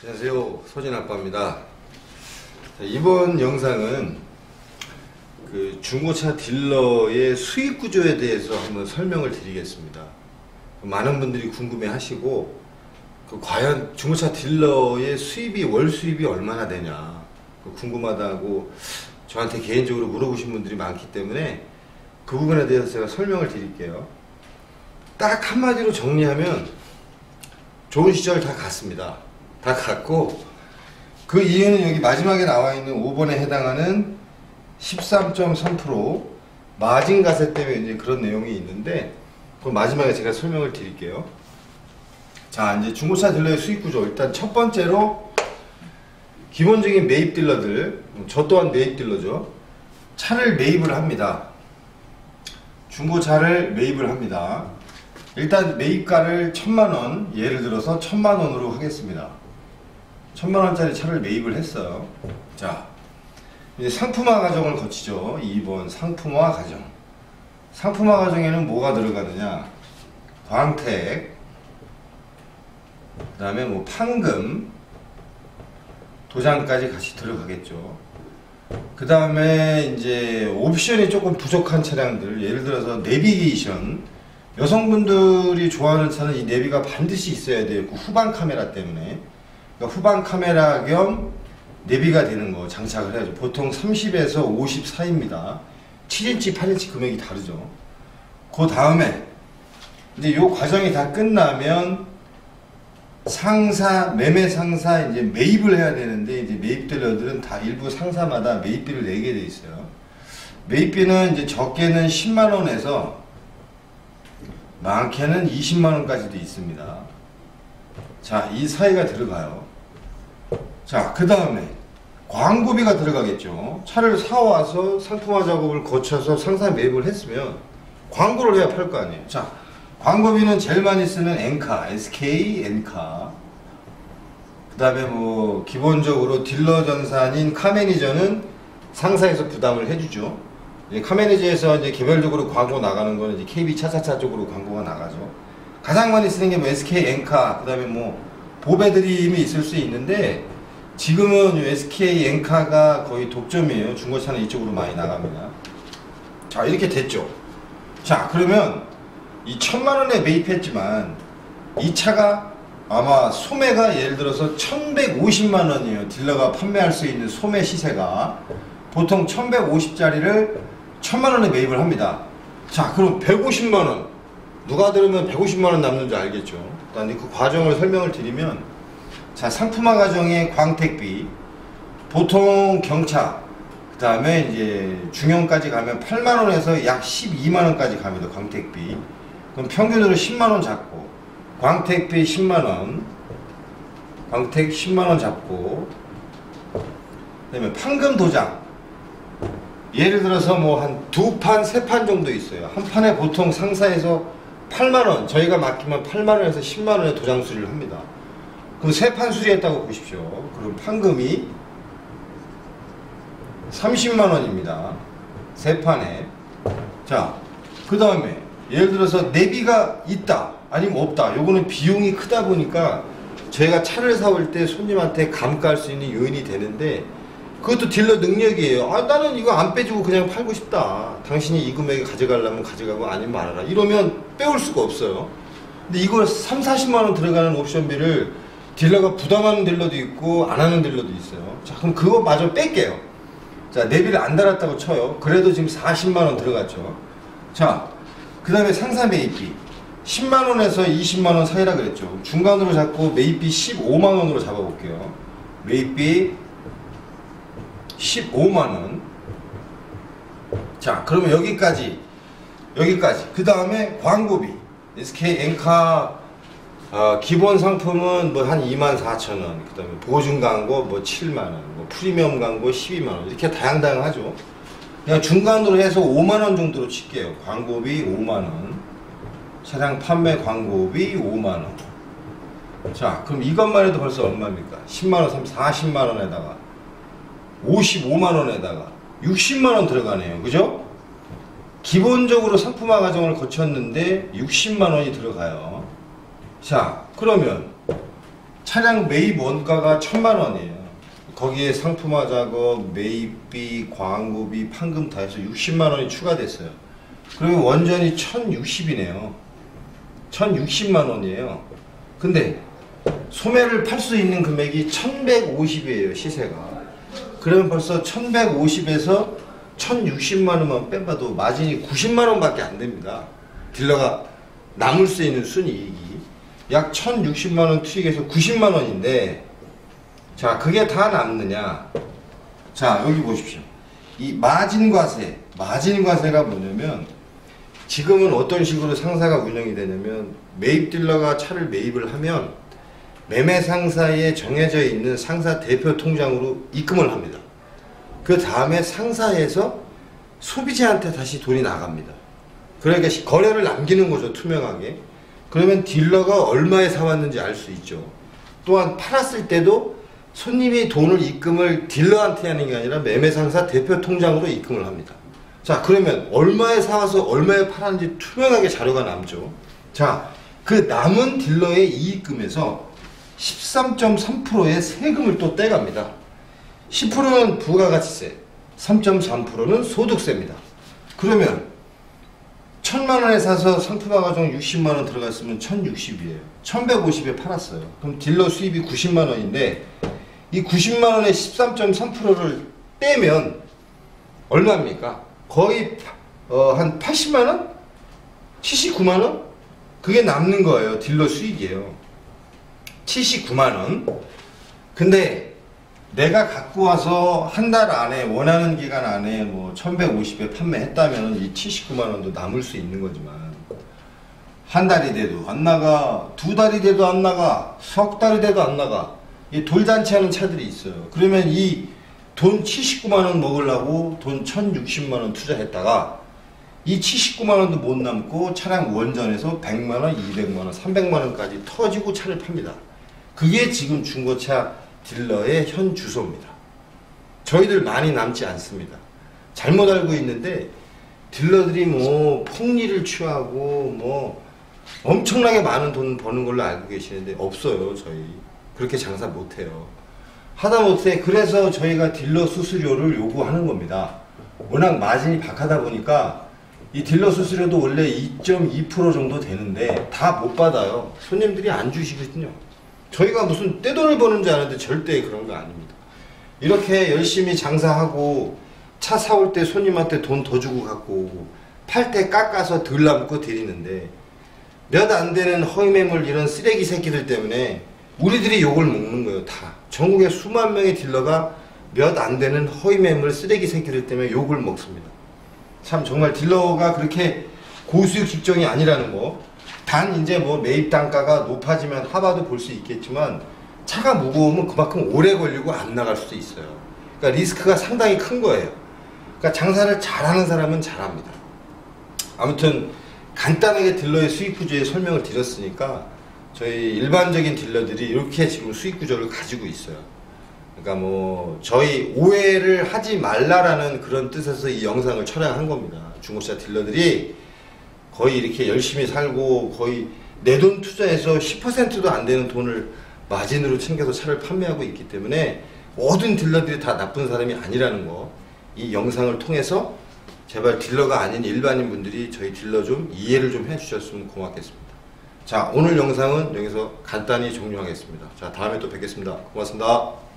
안녕하세요. 소진 아빠입니다. 자, 이번 영상은 그 중고차 딜러의 수익 구조에 대해서 한번 설명을 드리겠습니다. 많은 분들이 궁금해 하시고, 그 과연 중고차 딜러의 수입이, 월 수입이 얼마나 되냐, 그 궁금하다고 저한테 개인적으로 물어보신 분들이 많기 때문에 그 부분에 대해서 제가 설명을 드릴게요. 딱 한마디로 정리하면 좋은 시절 다 갔습니다. 다 갔고 그 이유는 여기 마지막에 나와 있는 5번에 해당하는 13.3% 마진 가세 때문에 이제 그런 내용이 있는데 그 마지막에 제가 설명을 드릴게요. 자 이제 중고차 딜러의 수익 구조 일단 첫 번째로 기본적인 매입 딜러들 저 또한 매입 딜러죠. 차를 매입을 합니다. 중고차를 매입을 합니다. 일단 매입가를 천만 원, 예를 들어서 천만 원으로 하겠습니다. 천만 원짜리 차를 매입을 했어요. 자, 이제 상품화 과정을 거치죠. 2번 상품화 과정. 상품화 과정에는 뭐가 들어가느냐? 광택, 그 다음에 뭐 판금, 도장까지 같이 들어가겠죠. 그 다음에 이제 옵션이 조금 부족한 차량들, 예를 들어서 내비게이션, 여성분들이 좋아하는 차는 이 내비가 반드시 있어야 돼요. 그 후방 카메라 때문에. 그러니까 후방 카메라 겸 내비가 되는 거 장착을 해야죠. 보통 30에서 50 사이입니다. 7인치, 8인치 금액이 다르죠. 그 다음에 이제 요 과정이 다 끝나면 상사, 매매 상사 이제 매입을 해야 되는데 이제 매입 딜러들은 다 일부 상사마다 매입비를 내게 돼 있어요. 매입비는 이제 적게는 10만 원에서 많게는 20만 원까지도 있습니다. 자, 이 사이가 들어가요. 자, 그 다음에 광고비가 들어가겠죠. 차를 사와서 상품화 작업을 거쳐서 상사 매입을 했으면 광고를 해야 팔 거 아니에요. 자, 광고비는 제일 많이 쓰는 엔카, SK 엔카. 그 다음에 뭐 기본적으로 딜러 전산인 카매니저는 상사에서 부담을 해주죠. 이제 카매니저에서 이제 개별적으로 광고 나가는 거는 이제 KB 차차차 쪽으로 광고가 나가죠. 가장 많이 쓰는 게 뭐 SK 엔카, 그 다음에 뭐 보배드림이 있을 수 있는데 지금은 이 SK 엔카가 거의 독점이에요. 중고차는 이쪽으로 많이 나갑니다. 자 이렇게 됐죠. 자 그러면 이 천만 원에 매입했지만 이 차가 아마 소매가 예를 들어서 1150만 원이에요. 딜러가 판매할 수 있는 소매 시세가 보통 1150짜리를 천만 원에 매입을 합니다. 자, 그럼 150만 원. 누가 들으면 150만 원 남는 줄 알겠죠. 일단 그 과정을 설명을 드리면 자, 상품화 과정의 광택비 보통 경차 그 다음에 이제 중형까지 가면 8만 원에서 약 12만 원까지 갑니다. 광택비. 그럼 평균으로 10만 원 잡고 광택비 10만 원. 광택 10만 원 잡고 그 다음에 판금 도장 예를 들어서 뭐 한 두 판, 세 판 정도 있어요. 한 판에 보통 상사에서 8만원, 저희가 맡기면 8만원에서 10만원의 도장 수리를 합니다. 그럼 세 판 수리했다고 보십시오. 그럼 판금이 30만 원입니다. 세 판에. 자, 그 다음에 예를 들어서 내비가 있다, 아니면 없다. 요거는 비용이 크다 보니까 저희가 차를 사올 때 손님한테 감가할 수 있는 요인이 되는데 그것도 딜러 능력이에요. 아, 나는 이거 안 빼주고 그냥 팔고 싶다. 당신이 이 금액에 가져가려면 가져가고 아니면 말아라. 이러면 빼올 수가 없어요. 근데 이걸 3, 40만원 들어가는 옵션비를 딜러가 부담하는 딜러도 있고 안 하는 딜러도 있어요. 자, 그럼 그거 마저 뺄게요. 자, 내비를 안 달았다고 쳐요. 그래도 지금 40만원 들어갔죠. 자, 그 다음에 상사 매입비. 10만원에서 20만원 사이라 그랬죠. 중간으로 잡고 매입비 15만원으로 잡아볼게요. 매입비 15만원. 자, 그러면 여기까지, 여기까지. 그 다음에 광고비. SK 엔카, 어, 기본 상품은 뭐 한 2만 4천 원. 그 다음에 보증 광고 뭐 7만 원. 뭐 프리미엄 광고 12만 원. 이렇게 다양다양하죠. 그냥 중간으로 해서 5만 원 정도로 칠게요. 광고비 5만 원. 차량 판매 광고비 5만 원. 자, 그럼 이것만 해도 벌써 얼마입니까? 10만 원, 40만 원에다가 55만 원에다가 60만 원 들어가네요. 그죠? 기본적으로 상품화 과정을 거쳤는데 60만 원이 들어가요. 자, 그러면 차량 매입 원가가 천만 원이에요. 거기에 상품화 작업, 매입비, 광고비, 판금 다 해서 60만 원이 추가됐어요. 그러면 원전이 1060이네요. 1060만 원이에요. 근데 소매를 팔 수 있는 금액이 1150이에요, 시세가. 그러면 벌써 1150에서 1060만 원만 빼봐도 마진이 90만 원 밖에 안 됩니다. 딜러가 남을 수 있는 순이익이 약 1060만 원 투입해서 90만 원인데 자, 그게 다 남느냐? 자, 여기 보십시오. 이 마진 과세, 마진 과세가 뭐냐면 지금은 어떤 식으로 상사가 운영이 되냐면 매입 딜러가 차를 매입을 하면 매매 상사에 정해져 있는 상사 대표 통장으로 입금을 합니다. 그 다음에 상사에서 소비자한테 다시 돈이 나갑니다. 그러니까 시- 거래를 남기는 거죠, 투명하게. 그러면 딜러가 얼마에 사왔는지 알 수 있죠. 또한 팔았을 때도 손님이 돈을 입금을 딜러한테 하는 게 아니라 매매 상사 대표 통장으로 입금을 합니다. 자, 그러면 얼마에 사와서 얼마에 팔았는지 투명하게 자료가 남죠. 자, 그 남은 딜러의 이익금에서 13.3%의 세금을 또 떼갑니다. 10%는 부가가치세, 3.3%는 소득세입니다. 그러면 천만 원에 사서 상품화 과정 60만 원 들어갔으면 1060이에요. 1150에 팔았어요. 그럼 딜러 수입이 90만 원인데 이 90만 원의 13.3%를 떼면 얼마입니까? 거의 어, 한 80만 원? 79만 원? 그게 남는 거예요. 딜러 수익이에요. 79만 원. 근데 내가 갖고 와서 한 달 안에 원하는 기간 안에 뭐 1150에 판매했다면 이 79만 원도 남을 수 있는 거지만 한 달이 돼도 안 나가 두 달이 돼도 안 나가 석 달이 돼도 안 나가 이 돌잔치 하는 차들이 있어요 그러면 이 돈 79만 원 먹으려고 돈 1060만 원 투자했다가 이 79만 원도 못 남고 차량 원전에서 100만 원, 200만 원, 300만 원까지 터지고 차를 팝니다. 그게 지금 중고차 딜러의 현 주소입니다. 저희들 많이 남지 않습니다. 잘못 알고 있는데 딜러들이 뭐 폭리를 취하고 뭐 엄청나게 많은 돈 버는 걸로 알고 계시는데 없어요 저희. 그렇게 장사 못해요. 하다못해 그래서 저희가 딜러 수수료를 요구하는 겁니다. 워낙 마진이 박하다 보니까 이 딜러 수수료도 원래 2.2% 정도 되는데 다 못 받아요. 손님들이 안 주시거든요 저희가 무슨 떼돈을 버는 줄 아는데 절대 그런 거 아닙니다 이렇게 열심히 장사하고 차 사올 때 손님한테 돈 더 주고 갖고 팔때 깎아서 덜 남고 드리는데 몇 안 되는 허위매물 이런 쓰레기 새끼들 때문에 우리들이 욕을 먹는 거예요 다 전국에 수만 명의 딜러가 몇 안 되는 허위매물 쓰레기 새끼들 때문에 욕을 먹습니다 참 정말 딜러가 그렇게 고수익 직종이 아니라는 거. 단 이제 뭐 매입 단가가 높아지면 하바도 볼 수 있겠지만 차가 무거우면 그만큼 오래 걸리고 안 나갈 수도 있어요. 그러니까 리스크가 상당히 큰 거예요. 그러니까 장사를 잘하는 사람은 잘합니다. 아무튼 간단하게 딜러의 수익 구조의 설명을 드렸으니까 저희 일반적인 딜러들이 이렇게 지금 수익 구조를 가지고 있어요. 그러니까 뭐 저희 오해를 하지 말라라는 그런 뜻에서 이 영상을 촬영한 겁니다. 중고차 딜러들이 거의 이렇게 열심히 살고 거의 내 돈 투자해서 10%도 안 되는 돈을 마진으로 챙겨서 차를 판매하고 있기 때문에 모든 딜러들이 다 나쁜 사람이 아니라는 거. 이 영상을 통해서 제발 딜러가 아닌 일반인 분들이 저희 딜러 좀 이해를 좀 해주셨으면 고맙겠습니다. 자, 오늘 영상은 여기서 간단히 종료하겠습니다. 자, 다음에 또 뵙겠습니다. 고맙습니다.